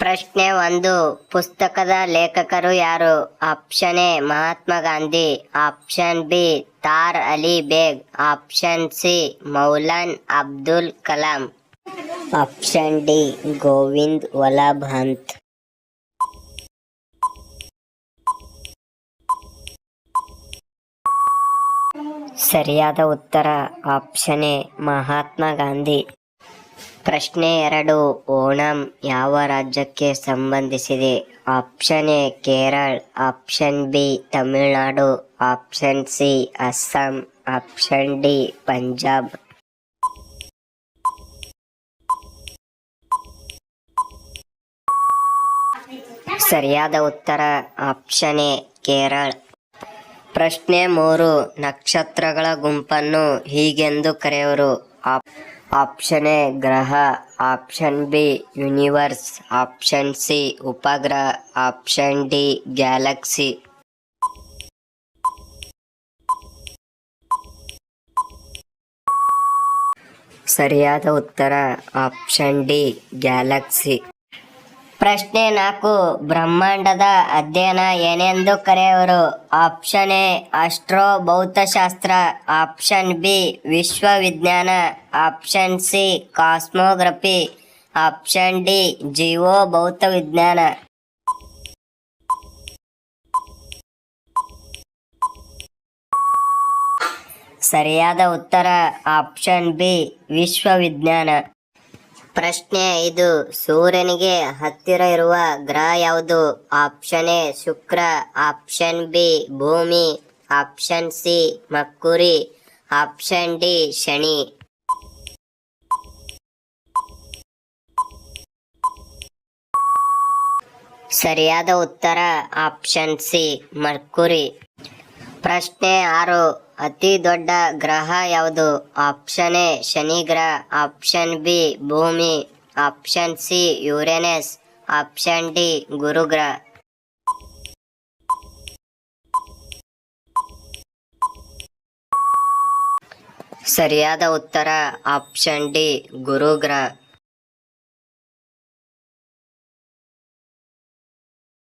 ಪ್ರಶ್ನೆ ಒಂದು. ಪುಸ್ತಕದ ಲೇಖಕರು ಯಾರು? Option A, Mahatma Gandhi. Option B, ತಾರ್ Ali Beg. Option C, Maulana Abdul Kalam. Option D, Govind ವಲಾಭಂತ್. ಸರಿಯಾದ ಉತ್ತರ. Option A, Mahatma Gandhi. ಪ್ರಶ್ನೆ ಎರಡು. ಓಣಂ ಯಾವ ರಾಜ್ಯಕ್ಕೆ ಸಂಬಂಧಿಸಿದೆ? Option A, Kerala. Option B, Tamil Nadu. Option C, Assam. Option D, Punjab. ಸರಿಯಾದ ಉತ್ತರ, ಆಪ್ಷನ್ ಎ, ಕೇರಳ. ಪ್ರಶ್ನೆ ಮೂರು. ನಕ್ಷತ್ರಗಳ ಗುಂಪನ್ನು ಹೀಗೆಂದು ಕರೆಯುವರು. ಆಪ್ಷನ್ ಎ, ಗ್ರಹ. Option B, universe. Option C, ಉಪಗ್ರಹ. Option D, galaxy. ಸರಿಯಾದ ಉತ್ತರ ಆಪ್ಷನ್ ಡಿ, ಗ್ಯಾಲಕ್ಸಿ. ಪ್ರಶ್ನೆ ನಾಲ್ಕು. ಬ್ರಹ್ಮಾಂಡದ ಅಧ್ಯಯನ ಏನೆಂದು ಕರೆಯುವರು? ಆಪ್ಷನ್ ಎ, ಅಸ್ಟ್ರೋ ಭೌತಶಾಸ್ತ್ರ. Option B, ವಿಶ್ವವಿಜ್ಞಾನ. Option C, cosmography. Option D ಜೀವೋ ಭೌತವಿಜ್ಞಾನ. ಸರಿಯಾದ ಉತ್ತರ ಆಪ್ಷನ್ ಬಿ, ವಿಶ್ವವಿಜ್ಞಾನ. ಪ್ರಶ್ನೆ ಇದು. ಸೂರ್ಯನಿಗೆ ಹತ್ತಿರ ಇರುವ ಗ್ರಹ ಯಾವುದು? ಆಪ್ಷನ್ ಎ, ಶುಕ್ರ. ಆಪ್ಷನ್ ಬಿ, ಭೂಮಿ. Option C, Mercury. Option D, Shani. ಸರಿಯಾದ ಉತ್ತರ ಆಪ್ಷನ್ ಸಿ ಮರ್ಕುರಿ ಪ್ರಶ್ನೆ ಆರು. ಅತಿ ದೊಡ್ಡ ಗ್ರಹ ಯಾವುದು? ಆಪ್ಷನ್ ಎ ಶನಿ ಗ್ರಹ ಆಪ್ಷನ್ ಬಿ ಭೂಮಿ option C Uranus option D ಗುರುಗ್ರಹ. ಸರಿಯಾದ ಉತ್ತರ ಆಪ್ಷನ್ ಡಿ ಗುರುಗ್ರಹ.